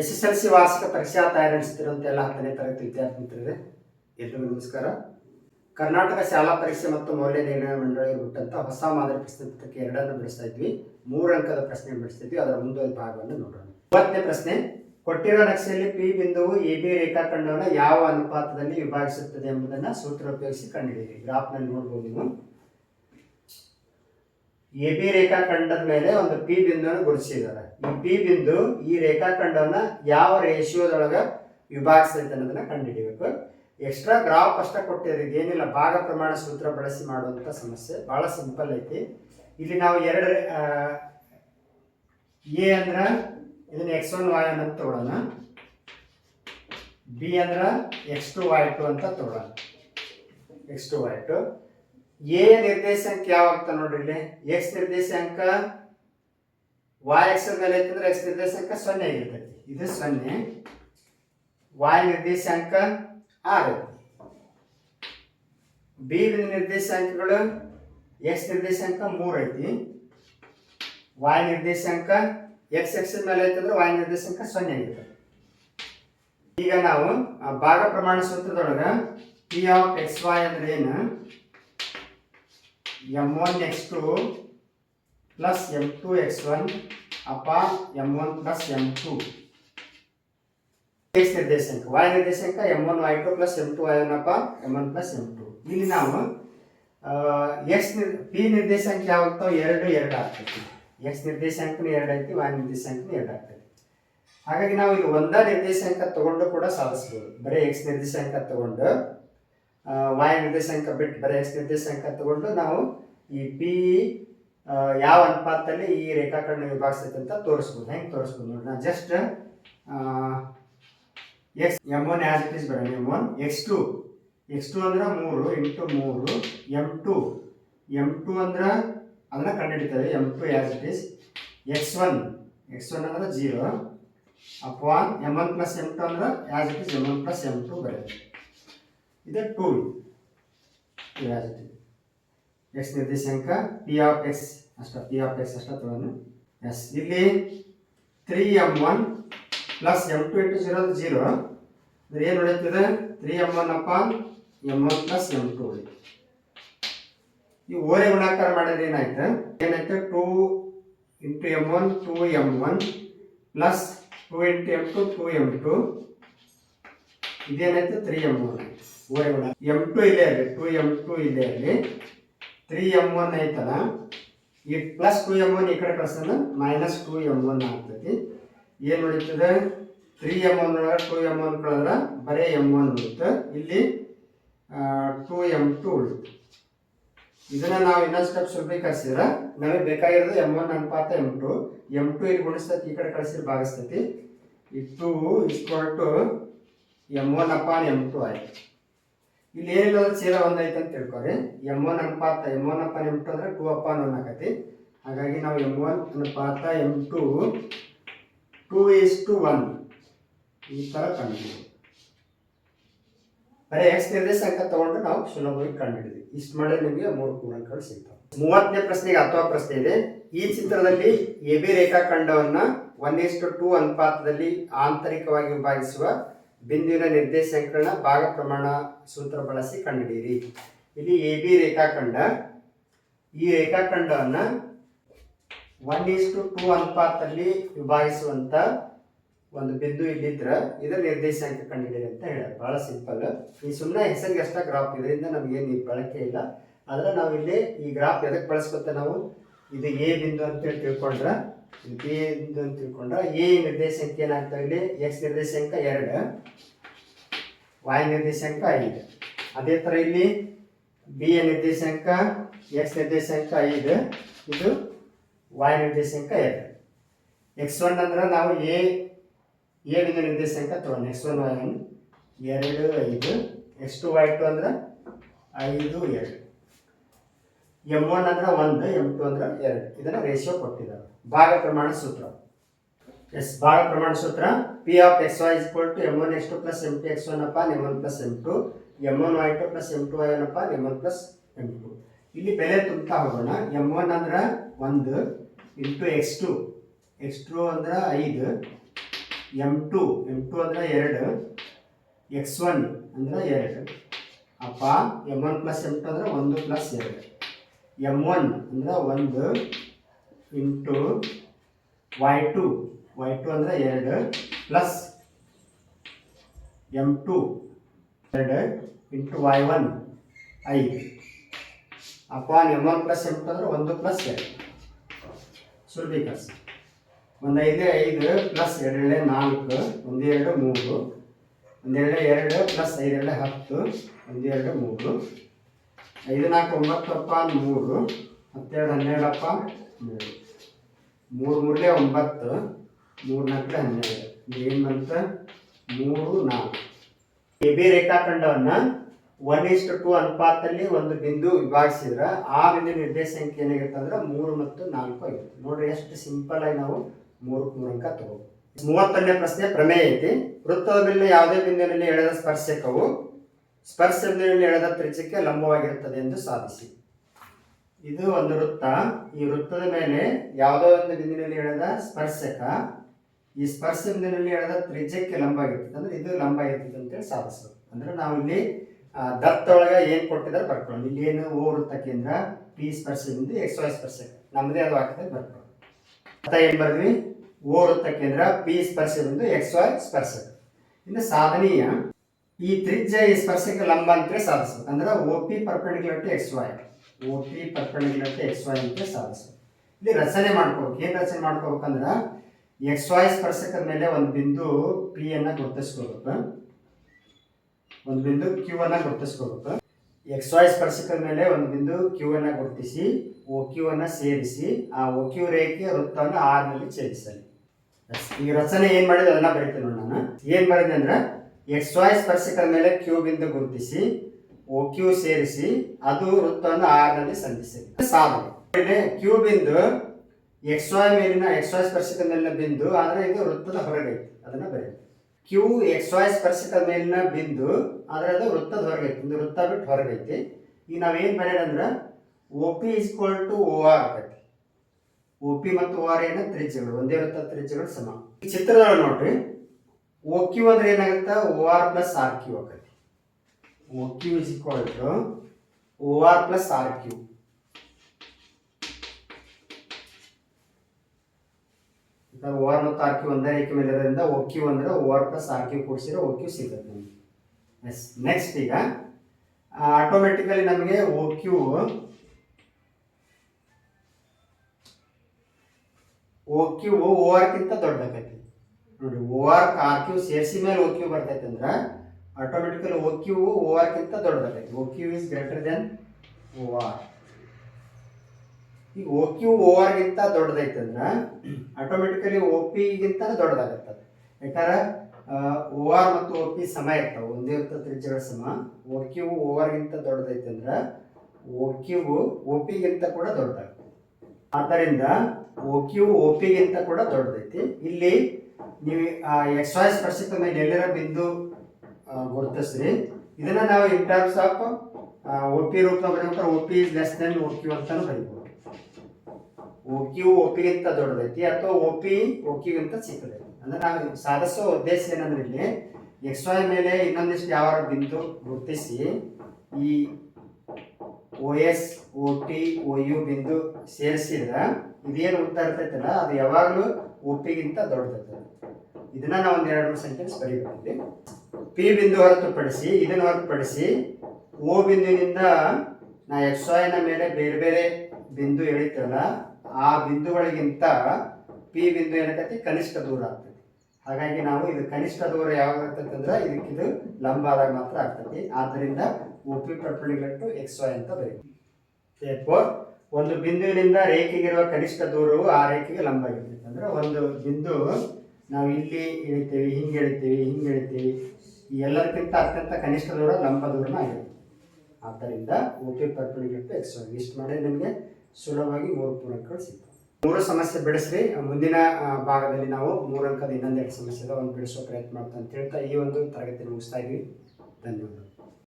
S S L C ವಾರ್ಷಿಕ ಪರೀಕ್ಷಾ ತಯಾರಿ ನಡೆಸುತ್ತಿರುವಂತಹ ಎಲ್ಲ ಹತ್ತನೇ ತರಗತಿ ವಿದ್ಯಾರ್ಥಿ ಮಿತ್ರರೇ ಎಲ್ರಿಗೂ ನಮಸ್ಕಾರ ಕರ್ನಾಟಕ ಶಾಲಾ ಪರೀಕ್ಷೆ ಮತ್ತು ಮೌಲ್ಯ ನಿರ್ಣಯ ಮಂಡಳಿ ಬಿಟ್ಟಂತ ಹೊಸ ಮಾದರಿ ಪ್ರಶ್ನೆ ಪತ್ರಕ್ಕೆ ಎರಡನ್ನು ಬಿಡಿಸ್ತಾ ಇದ್ವಿ. ಮೂರು ಅಂಕದ ಪ್ರಶ್ನೆ ಬಿಡಿಸ್ತಾ ಇದ್ವಿ. ಅದರ ಮುಂದೊಂದು ಭಾಗವನ್ನು ನೋಡೋಣ. ಮೂವತ್ತನೇ ಪ್ರಶ್ನೆ ಕೊಟ್ಟಿರುವ ನಕ್ಷೆಯಲ್ಲಿ ಪಿ ಬಿಂದುವು ಎ ಬಿ ರೇಖಾಖಂಡವನ್ನು ಯಾವ ಅನುಪಾತದಲ್ಲಿ ವಿಭಾಗಿಸುತ್ತದೆ ಎಂಬುದನ್ನು ಸೂತ್ರ ಉಪಯೋಗಿಸಿ ಕಂಡುಹಿಡಿಯಿರಿ. ಗ್ರಾಫ್ನಲ್ಲಿ ನೋಡ್ಬೋದು ನೀವು. ಎ ಬಿ ರೇಖಾಖಂಡದ ಮೇಲೆ ಒಂದು ಪಿ ಬಿಂದುವನ್ನು ಗುರುತಿಸಿದ್ದಾರೆ. ಈ ಪಿ ಬಿಂದು ಈ ರೇಖಾಖಂಡವನ್ನ ಯಾವ ರೇಷಿಯೋದೊಳಗ ವಿಭಾಗಿಸ್ತೈತೆ ಅನ್ನೋದನ್ನ ಕಂಡುಹಿಡಿಯಬೇಕು ಎಕ್ಸ್ಟ್ರಾ ಗ್ರಾಫ್ ಅಷ್ಟ ಕೊಟ್ಟಿದ್ರೆ ಏನಿಲ್ಲ, ಭಾಗ ಪ್ರಮಾಣ ಸೂತ್ರ ಬಳಸಿ ಮಾಡುವಂಥ ಸಮಸ್ಯೆ ಬಹಳ ಸಿಂಪಲ್ ಐತಿ. ಇಲ್ಲಿ ನಾವು ಎರಡು ಎ ಅಂದ್ರೆ ಇದನ್ನ ಎಕ್ಸ್ ಒನ್ ವಾಯ್ ಅಂತ ತಗೊಳ್ಳೋಣ ಬಿ ಅಂದ್ರೆ ಎಕ್ಸ್ ಟು ವಾಯ್ ಟು ಅಂತ ತಗೊಳ್ಳೋಣ X two Y two. A ನಿರ್ದೇಶಾಂಕ ಯಾವಾಗ್ತ ನೋಡ್ರಿ ಇಲ್ಲಿ? ಎಕ್ಸ್ ನಿರ್ದೇಶಾಂಕ ವಾಯ್ ಎಕ್ಸ್ ಮೇಲೆ ಐತಂದ್ರೆ ಎಕ್ಸ್ ನಿರ್ದೇಶಾಂಕ ಸೊನ್ನೆ ಆಗಿರ್ತೈತಿ. ಇದು ಸೊನ್ನೆ. ವಾಯ್ ನಿರ್ದೇಶಾಂಕ ಆರು. ಬಿ ನಿರ್ದೇಶಾಂಕಗಳು ಎಕ್ಸ್ ನಿರ್ದೇಶಾಂಕ ಮೂರು ಐತಿ. ವಾಯ್ ನಿರ್ದೇಶಾಂಕ ಎಕ್ಸ್ ಎಕ್ಸ್ ಮೇಲೆ ಐತಂದ್ರೆ ವಾಯ್ ನಿರ್ದೇಶಾಂಕ ಸೊನ್ನೆ ಆಗಿರ್ತದೆ ಈಗ ನಾವು ಭಾಗ ಪ್ರಮಾಣ ಸೂತ್ರದೊಳಗ ಪಿ ಆಫ್ ಎಕ್ಸ್ ವಾಯ್ ಅಂದ್ರೆ ಏನು? M one X two plus M two X one x ನಿರ್ದೇಶಾಂಕ ವಾಯ್ ನಿರ್ದೇಶಾಂಕ M one Y two plus M two Y one upon M one plus M two ಇಲ್ಲಿ ನಾವು ನಿರ್ ಪಿ ನಿರ್ದೇಶಾಂಕ ಯಾವತ್ತೋ ಎರಡು ಎರಡು ಆಗ್ತೈತಿ ಎಕ್ಸ್ ನಿರ್ದೇಶಾಂಕನೂ ಎರಡು ಐತಿ ವಾಯ್ ನಿರ್ದೇಶಾಂಕನೂ ಎರಡು ಆಗ್ತೈತಿ ಹಾಗಾಗಿ ನಾವು ಇಲ್ಲಿ ಒಂದ ನಿರ್ದೇಶಾಂಕ ತಗೊಂಡು ಕೂಡ ಸಾಧಿಸ್ಬೋದು. ಬರೀ ಎಕ್ಸ್ ನಿರ್ದೇಶಾಂಕ ತಗೊಂಡು ವಾಯ್ ನಿರ್ದೇಶಾಂಕ ಬಿಟ್ಟು ಬರೀ ಎಕ್ಸ್ ನಿರ್ದೇಶಾಂಕ ತಗೊಂಡು ನಾವು ಈ ಪಿ ಯಾವ ಅನುಪಾತದಲ್ಲಿ ಈ ರೇಖಾಖಂಡ ವಿಭಾಗಿಸ್ತೈತೆ ಅಂತ ತೋರಿಸ್ಬೋದು. ಹೆಂಗೆ ತೋರಿಸ್ಬೋದು ನೋಡಿ ನಾನು just X M one as it is ಬರೋಣ M one X two X two ಅಂದ್ರೆ ಮೂರು ಇಂಟು ಮೂರು. ಎಂ ಟು ಎಂ ಟು ಅಂದ್ರೆ ಅದನ್ನ ಕಂಡುಹಿಡಿತೇವೆ. M two as it is X one X one ಅಂದ್ರೆ zero up one M one plus M two ಅಂದ್ರೆ as it is M one plus M two ಬರುತ್ತೆ ಇದು two ಇದು as it is X ನಿರ್ದೇಶಾಂಕ P of X ಅಷ್ಟ P of X ಅಷ್ಟ ತಗೊಂಡು. Yes ಇಲ್ಲಿ three M one plus M two into zero zero ಅಂದ್ರೆ ಏನು ಉಳಿತದೆ three M one upon M one plus M two ಈ ಓರೆ ಗುಣಾಕಾರ ಮಾಡಿದ್ರೆ ಏನಾಯ್ತು? ಏನಾಯ್ತು? Two into M one two M one plus two into M two two M two ಇದೇನಾಯ್ತು? Three M one ಓರೆ ಗುಣ ಎಂ ಟು ಇದೆ ಇರಲಿ ಟು ಎಂ ಟು ಇಲ್ಲೇ ಇರಲಿ ತ್ರೀ ಎಂ ಒನ್ ಐತಲ್ಲ? ಈ ಪ್ಲಸ್ ಟು ಎಂ ಒನ್ ಈ ಕಡೆ ಕಳ್ಸೋಣ. ಮೈನಸ್ ಟು ಎಂ ಒನ್ ಆಗ್ತೈತಿ. ಏನು ಉಳಿತದೆ? ತ್ರೀ ಎಂ ಒನ್ ಒಳಗೆ ಟು ಎಂ ಒನ್ ಕಳೆದ್ರೆ ಬರೀ ಎಂ ಒನ್ ಉಳಿತು. ಇಲ್ಲಿ ಟು ಎಂ ಟು ಉಳಿತು. ಇದನ್ನ ನಾವು ಇನ್ನೊಂದು ಸ್ಟೆಪ್ ಸುಲಭೀಕರಿಸಿದ್ರೆ ನಮಗೆ ಬೇಕಾಗಿರೋದು ಎಂ ಒನ್ ಅನುಪಾತ ಎಂ ಟು ಎಂ ಟು ಇಲ್ಲಿ ಗುಣಿಸ್ತೈತಿ, ಈ ಕಡೆ ಕಳಿಸಿದ್ರೆ ಭಾಗಿಸ್ತೈತಿ. ಈ two is equal M one upon M two ಆಯ್ತು. ಇಲ್ಲಿ ಏನಿಲ್ಲ ಚೀಲ ಒಂದೈತೆ ಅಂತ ತಿಳ್ಕೊರಿ ಎಂ ಒನ್ ಅನುಪಾತ M one upon M two ಅಂದ್ರೆ ಟೂ ಅಪ್ಪ ಒನ್ ಆಗತಿ. ಹಾಗಾಗಿ ನಾವು ಎಂ ಒನ್ ಅನುಪಾತ M two two is two one ಈ ಥರ ಕಂಡುಹಿಡಿದ್ವಿ ಬರೀ ಎಕ್ಸ್ ನಿರ್ದೇಶಾಂಕ ತಗೊಂಡು ನಾವು ಸುಲಭವಾಗಿ ಕಂಡುಹಿಡಿದ್ವಿ. ಇಷ್ಟು ಮಾಡಿದ್ರೆ ನಿಮಗೆ ಮೂರು ಪೂರ್ಣಾಂಕಗಳು ಸಿಗ್ತವೆ. ಮೂವತ್ತನೇ ಪ್ರಶ್ನೆಗೆ ಅಥವಾ ಪ್ರಶ್ನೆ ಇದೆ. ಈ ಚಿತ್ರದಲ್ಲಿ ಎ ಬಿ ರೇಖಾಖಂಡವನ್ನ ಒನ್ ಇಸ್ ಟು ಟೂ ಅನುಪಾತದಲ್ಲಿ ಆಂತರಿಕವಾಗಿ ವಿಭಾಗಿಸುವ ಬಿಂದುವಿನ ನಿರ್ದೇಶಾಂಕಗಳನ್ನ ಭಾಗ ಪ್ರಮಾಣ ಸೂತ್ರ ಬಳಸಿ ಕಂಡುಹಿಡಿಯಿರಿ. ಇಲ್ಲಿ ಎ ಬಿ ರೇಖಾಖಂಡ. ಈ ರೇಖಾಖಂಡವನ್ನು ಒನ್ ಈಸ್ ಟು ಟೂ ಅನುಪಾತದಲ್ಲಿ ವಿಭಾಗಿಸುವಂತ ಒಂದು ಬಿಂದು ಇಲ್ಲಿದ್ರೆ ಇದರ ನಿರ್ದೇಶಾಂಕ ಕಂಡುಹಿಡಿಯಿರಿ ಅಂತ ಹೇಳಿ ಬಹಳ ಸಿಂಪಲ್ ಈ ಸುಮ್ಮನೆ ಹೆಸರಿಗೆ ಅಷ್ಟ ಗ್ರಾಫ್ ಇದರಿಂದ ನಮಗೇನು ಬಳಕೆ ಇಲ್ಲ. ಆದ್ರೆ ನಾವು ಇಲ್ಲಿ ಈ ಗ್ರಾಫ್ ಎದಕ್ಕೆ ಬಳಸ್ಕೊತ ನಾವು? ಇದು ಎ ಬಿಂದು ಅಂತೇಳಿ ತಿಳ್ಕೊಂಡ್ರೆ ಬಿ ಅಂತ ತಿಳ್ಕೊಂಡ, ಎ ನಿರ್ದೇಶಾಂಕ ಏನಾಗ್ತವೆ ಇಲ್ಲಿ ಎಕ್ಸ್ ನಿರ್ದೇಶಾಂಕ ಎರಡು ವಾಯ್ ನಿರ್ದೇಶಾಂಕ ಐದು. ಅದೇ ಥರ ಇಲ್ಲಿ ಬಿ ಎ ನಿರ್ದೇಶಾಂಕ ಎಕ್ಸ್ ನಿರ್ದೇಶಾಂಕ ಐದು, ಇದು ವಾಯ್ ನಿರ್ದೇಶಾಂಕ ಎರಡು. ಎಕ್ಸ್ ಒನ್ ಅಂದ್ರೆ ನಾವು ಎ ಬಿಂದು ನಿರ್ದೇಶಾಂಕ ತಗೊಂಡು ಎಕ್ಸ್ ಒನ್ ವೈ ಒನ್ ಎರಡು, ಐದು. ಎಕ್ಸ್ ಟು ವೈ ಟು ಅಂದ್ರೆ ಐದು, ಎರಡು. ಎಂ ಒನ್ ಅಂದ್ರೆ ಒಂದು ಎಂ ಟು ಅಂದ್ರೆ ಎರಡು. ಇದನ್ನ ರೇಷಿಯೋ ಕೊಟ್ಟಿದ್ದಾರೆ. ಭಾಗ ಪ್ರಮಾಣ ಸೂತ್ರ. ಎಸ್, ಭಾಗ ಪ್ರಮಾಣ ಸೂತ್ರ. P of X Y equal to M one X two plus M two X one upon M one plus M two M one Y two plus M two Y one upon M one plus M two ಇಲ್ಲಿ ಬೆಲೆ ತುಂಬ್ತಾ ಹೋಗೋಣ. M one ಅಂದ್ರೆ ಒಂದು into X two X two ಅಂದ್ರೆ ಐದು. M two M two ಅಂದ್ರೆ ಎರಡು. ಎಕ್ಸ್ ಒನ್ ಅಂದ್ರೆ ಎರಡು. Upon M one plus M two ಅಂದರೆ ಒಂದು ಪ್ಲಸ್ ಎರಡು. ಎಂ ಒನ್ ಅಂದರೆ ಒಂದು into Y two Y two ಅಂದರೆ ಎರಡು ಪ್ಲಸ್ ಎಂ ಟು ಎರಡು ಇಂಟು ವೈ ಒನ್ ಐದು. Upon M one plus M two ಅಂದರೆ ಒಂದು ಪ್ಲಸ್ ಎರಡು. ಸುಲ್ಬಿಕಸ್ ಒಂದು ಐದು ಐದು ಪ್ಲಸ್ ಎರಡೇ ನಾಲ್ಕು ಒಂದೆರಡು ಮೂರು. ಒಂದೆರಡು ಎರಡು ಪ್ಲಸ್ ಐದೆರಡು ಹತ್ತು ಒಂದೆರಡು ಮೂರು. ಐದು ನಾಲ್ಕು ಒಂಬತ್ತಪ್ಪ, ಮೂರು. ಹತ್ತೆರಡು ಹನ್ನೆರಡಪ್ಪ ಮೂರು ಮೂರು ಮೂರಲೇ ಒಂಬತ್ತು, ಮೂರು ನಾಲ್ಕು ಹನ್ನೆರಡು. ಏನು ಬಂತ? ಮೂರು ನಾಲ್ಕು. ಎ ಬಿ ರೇಖಾಖಂಡವನ್ನು ಒನ್ ಇಷ್ಟು ಟು ಅನುಪಾತದಲ್ಲಿ ಒಂದು ಬಿಂದು ವಿಭಾಗಿಸಿದ್ರೆ ಆ ಬಿಂದು ನಿರ್ದೇಶಾಂಕ ಏನಾಗಿರುತ್ತೆ ಅಂದ್ರೆ ಮೂರು ಮತ್ತು ನಾಲ್ಕು ಐದು ನೋಡ್ರಿ ಎಷ್ಟು ಸಿಂಪಲ್ ಆಗಿ ನಾವು ಮೂರು ಅಂಕ ತಗೋ. ಮೂವತ್ತನೇ ಪ್ರಶ್ನೆ ಪ್ರಮೇಯ ಐತಿ. ವೃತ್ತದ ಮೇಲೆ ಯಾವುದೇ ಬಿಂದುವಿನಲ್ಲಿ ಎಳೆದ ಸ್ಪರ್ಶಕವು ಸ್ಪರ್ಶ ಬಿಂದುವಿನಲ್ಲಿ ಎಳೆದ ತ್ರಿಜ್ಯಕ್ಕೆ ಲಂಬವಾಗಿರುತ್ತದೆ ಎಂದು ಸಾಧಿಸಿ. ಇದು ಒಂದು ವೃತ್ತ. ಈ ವೃತ್ತದ ಮೇಲೆ ಯಾವುದೋ ಒಂದು ಬಿಂದಿನಲ್ಲಿ ಎಳೆದ ಸ್ಪರ್ಶಕ, ಈ ಸ್ಪರ್ಶ ಬಿಂದಿನಲ್ಲಿ ಎಳೆದ ತ್ರಿಜ್ಯಕ್ಕೆ ಲಂಬ ಆಗಿರ್ತದೆ ಅಂದ್ರೆ ಇದು ಲಂಬ ಆಗಿರ್ತದೆ ಅಂತೇಳಿ ಸಾಧಿಸೋದು. ಅಂದ್ರೆ ನಾವು ಇಲ್ಲಿ ದತ್ತೊಳಗೆ ಏನು ಕೊಟ್ಟಿದ್ದಾರೆ ಬರ್ಕೊಳ್ಳೋದು ಇಲ್ಲಿ ಏನು ಓ ವೃತ್ತ ಕೇಂದ್ರ, ಪಿ ಸ್ಪರ್ಶ ಬಿಂದು ಎಕ್ಸ್ ವೈ ಸ್ಪರ್ಶಕ. ನಮ್ಮದೇ ಅದು ಆಗ್ತದೆ ಬರ್ಕೊಳ್ಳೋದು ಅರ್ಥ ಏನು ಬರ್ದ್ವಿ? ಓ ವೃತ್ತ ಕೇಂದ್ರ, ಪಿ ಸ್ಪರ್ಶ ಬಿಂದು ಎಕ್ಸ್ ವೈ ಸ್ಪರ್ಶಕ. ಇನ್ನು ಸಾಧನೀಯ. ಈ ತ್ರಿಜ್ಯ ಈ ಸ್ಪರ್ಶಕ್ಕೆ ಲಂಬ ಅಂತೇಳಿ ಸಾಧಿಸು ಅಂದ್ರೆ O P two X Y O P two X Y ಅಂತ ಸಾಧಿಸು ಇಲ್ಲಿ ರಚನೆ ಮಾಡ್ಕೋಬೇಕು. ಏನು ರಚನೆ ಮಾಡ್ಕೋಬೇಕಂದ್ರೆ ಎಕ್ಸ್ ವೈ ಸ್ಪರ್ಶಕದ ಮೇಲೆ ಒಂದು ಬಿಂದು ಪಿ ಅನ್ನ ಗುರುತಿಸ್ಕೋಬೇಕು. ಒಂದು ಬಿಂದು ಕ್ಯೂ ಅನ್ನ ಗುರುತಿಸ್ಕೋಬೇಕು. ಎಕ್ಸ್ ವೈ ಸ್ಪರ್ಶಕದ ಮೇಲೆ ಒಂದು ಬಿಂದು ಕ್ಯೂ ಅನ್ನ ಗುರುತಿಸಿ ಓ ಕ್ಯೂ ಅನ್ನ ಸೇರಿಸಿ, ಆ ಒ ಕ್ಯೂ ರೇಖೆ ವೃತ್ತವನ್ನು ಆರ್ನಲ್ಲಿ ಛೇದಿಸಲಿ. ಈ ರಚನೆ ಏನು ಮಾಡಿದೆ ಅದನ್ನ ಬರೀತೀನಿ ನಾನು. ಏನು ಮಾಡಿದೆ ಅಂದ್ರೆ ಎಕ್ಸ್ ವೈ ಸ್ಪರ್ಶಕದ ಮೇಲೆ ಕ್ಯೂ ಬಿಂದು ಗುರುತಿಸಿ ಓ ಕ್ಯೂ ಸೇರಿಸಿ, ಅದು ವೃತ್ತವನ್ನು ಆರ್ನಲ್ಲಿ ಸಂಧಿಸಲಿ ಸಾಧನೆ ಕ್ಯೂ ಬಿಂದು ಎಕ್ಸ್ ವೈ ಮೇಲಿನ ಎಕ್ಸ್ ವೈ ಸ್ಪರ್ಶಕದ ಮೇಲಿನ ಬಿಂದು, ಆದರೆ ಇದು ವೃತ್ತದ ಹೊರಗೈತಿ ಅದನ್ನ ಬರೀ ಕ್ಯೂ ಎಕ್ಸ್ ವೈ ಸ್ಪರ್ಶಕದ ಮೇಲಿನ ಬಿಂದು, ಆದರೆ ಅದು ವೃತ್ತದ ಹೊರಗೈತಿ ಒಂದು ವೃತ್ತ ಬಿಟ್ಟು ಹೊರಗೈತಿ ಈಗ ನಾವೇನ್ ಬರೆಯೋದಂದ್ರ O P is equal to O R ಆಕೈತಿ ಒ ಪಿ ಮತ್ತು ಓ ಆರ್ ಏನ ತ್ರಿಜ್ಯಗಳು, ಒಂದೇ ವೃತ್ತ ತ್ರಿಜ್ಯಗಳು ಸಮ. ಈ ಚಿತ್ರದೊಳಗೆ ನೋಡ್ರಿ. ಓ ಕ್ಯೂ ಅಂದ್ರೆ ಏನಾಗುತ್ತೆ? O R plus R Q ಆಕೈತಿ. O Q is equal to O R plus R Q. O R ಮತ್ತು ಆರ್ ಕ್ಯೂ ಒಂದೇ ರೇಖೆ ಮೇಲೆ ಇರೋದ್ರಿಂದ ಓ ಕ್ಯೂ ಅಂದ್ರೆ O R plus R Q ಕೂಡಿಸಿದ್ರೆ O Q ಸಿಗುತ್ತೆ ನಮಗೆ. ಎಸ್ ನೆಕ್ಸ್ಟ್ ಈಗ ಆಟೋಮೆಟಿಕಲಿ ನಮಗೆ ಓ ಕ್ಯೂ ಓ ಕ್ಯೂ ಓ ಆರ್ಕ್ಕಿಂತ ದೊಡ್ಡದಾಕೈತಿ. ನೋಡಿ ಓ ಆರ್ ಆರ್ ಕ್ಯೂ ಸೇರಿಸಿ ಮೇಲೆ ಓ ಕ್ಯೂ ಬರ್ತೈತೆ ಅಂದ್ರೆ ಆಟೋಮೆಟಿಕಲಿ ಓ ಕ್ಯೂ ಓ ಆರ್ಕ್ಕಿಂತ ದೊಡ್ಡದಾಗೈತೆ. O Q is greater than O R ಈಗ ಓ ಕ್ಯೂ ಓ ಆರ್ಗಿಂತ ದೊಡ್ಡದೈತೆ ಅಂದ್ರೆ ಆಟೋಮೆಟಿಕಲಿ ಓ ಪಿಗಿಂತ ದೊಡ್ಡದಾಗತ್ತೆ ಅದು. ಯಾಕಂದ್ರೆ ಓ ಆರ್ ಮತ್ತು ಓ ಪಿ ಸಮ ಇರ್ತಾವೆ. ಒಂದೇ ಇರ್ತದೆ ತ್ರಿಜ್ಯಗಳ ಸಮ. ಓ ಕ್ಯೂ ಓ ಆರ್ಗಿಂತ ದೊಡ್ಡದೈತೆ ಅಂದ್ರೆ ಓ ಕ್ಯೂ ಓ ಪಿಗಿಂತ ಕೂಡ ದೊಡ್ಡದಾಗುತ್ತೆ ಆದ್ದರಿಂದ ಓ ಕ್ಯೂ ಓ ಪಿಗಿಂತ ಕೂಡ ದೊಡ್ಡದೈತಿ ಇಲ್ಲಿ ನೀವು ಎಕ್ಸ್ ವೈ ಸ್ಪರ್ಶಕ ಮೇಲೆ ಎಲ್ಲರ ಬಿಂದು ಗುರುತಿಸ್ರಿ. ಇದನ್ನ ನಾವು in terms of O P ರೂಪದಾಗ ಬರೀಬೇಕಾದ್ರೆ O P is less than O Q ಅಂತಾನು ಬರೀಬೋದು. ಓ ಕ್ಯೂ ಓ ಪಿಗಿಂತ ದೊಡ್ಡದೈತಿ, ಅಥವಾ ಓ ಪಿ ಓ ಕ್ಯೂಗಿಂತ ಚಿಕ್ಕದೈತಿ. ಅಂದ್ರೆ ನಾವು ಸಾಧಿಸೋ ಉದ್ದೇಶ ಏನಂದ್ರೆ ಇಲ್ಲಿ ಎಕ್ಸ್ ವೈ ಮೇಲೆ ಇನ್ನೊಂದಿಷ್ಟು ಯಾವ ಬಿಂದು ಗುರುತಿಸಿ, ಈ O S O T O U ಬಿಂದು ಸೇರಿಸಿದ್ರೆ ಇದೇನು ಉತ್ತರ ಇರ್ತೈತಲ್ಲ, ಅದು ಯಾವಾಗಲೂ ಓ ಪಿಗಿಂತ ದೊಡ್ಡದೈತೆ ಇದನ್ನ ನಾವು ಒಂದು ಎರಡು ಮೂರು ಸೆಂಟೆನ್ಸ್ ಬರೀಬೇಕು ಇಲ್ಲಿ ಪಿ ಬಿಂದು ಹೊರತುಪಡಿಸಿ, ಇದನ್ನು ಹೊರತುಪಡಿಸಿ ಓ ಬಿಂದುವಿನಿಂದ ನಾ ವೈನ ಮೇಲೆ ಬೇರೆ ಬೇರೆ ಬಿಂದು ಎಳಿತಲ್ಲ, ಆ ಬಿಂದುಗಳಿಗಿಂತ ಪಿ ಬಿಂದು ಏನಕತಿ ಕನಿಷ್ಠ ದೂರ ಆಗ್ತದೆ. ಹಾಗಾಗಿ ನಾವು ಇದು ಕನಿಷ್ಠ ದೂರ ಯಾವಾಗ ಆಗ್ತೈತೆ ಅಂದ್ರೆ ಇದಕ್ಕಿದು ಲಂಬ ಆದಾಗ ಮಾತ್ರ ಆಗ್ತೈತಿ. ಆದ್ದರಿಂದ P perpendicular to X Y ಅಂತ ಬರೀತೀವಿ Therefore, ಒಂದು ಬಿಂದುವಿನಿಂದ ರೇಖೆಗಿರುವ ಕನಿಷ್ಠ ದೂರವು ಆ ರೇಖೆಗೆ ಲಂಬ ಆಗಿರ್ತೈತೆ. ಅಂದ್ರೆ ಒಂದು ಬಿಂದು ನಾವು ಇಲ್ಲಿ ಇಳಿತೀವಿ ಹಿಂಗೆ ಎಳಿತೀವಿ ಹಿಂಗೆ ಎಳಿತೀವಿ. ಈ ಎಲ್ಲದಕ್ಕಿಂತ ಅತ್ಯಂತ ಕನಿಷ್ಠ ದೂರ ಲಂಬ ದೂರನ ಆಗಿರುತ್ತೆ. ಆದ್ದರಿಂದ ಪಿ ಪರ್ಪಂಡಿಕ್ಯುಲರ್ ಟು ಎಕ್ಸ್. ಇಷ್ಟು ಮಾಡಿ ನಿಮಗೆ ಸುಲಭವಾಗಿ ಮೂರು ಪೂರಕಗಳು ಸಿಗ್ತವೆ. ಮೂರು ಸಮಸ್ಯೆ ಬಿಡಿಸ್ರಿ. ಮುಂದಿನ ಭಾಗದಲ್ಲಿ ನಾವು ಮೂರಂಕದ ಇನ್ನೊಂದೆರಡು ಸಮಸ್ಯೆ ಒಂದು ಬಿಡಿಸೋ ಪ್ರಯತ್ನ ಮಾಡ್ತಾ ಅಂತ ಹೇಳ್ತಾ ಈ ಒಂದು ತರಗತಿ ಮುಗಿಸ್ತಾ ಇದ್ವಿ ಧನ್ಯವಾದಗಳು.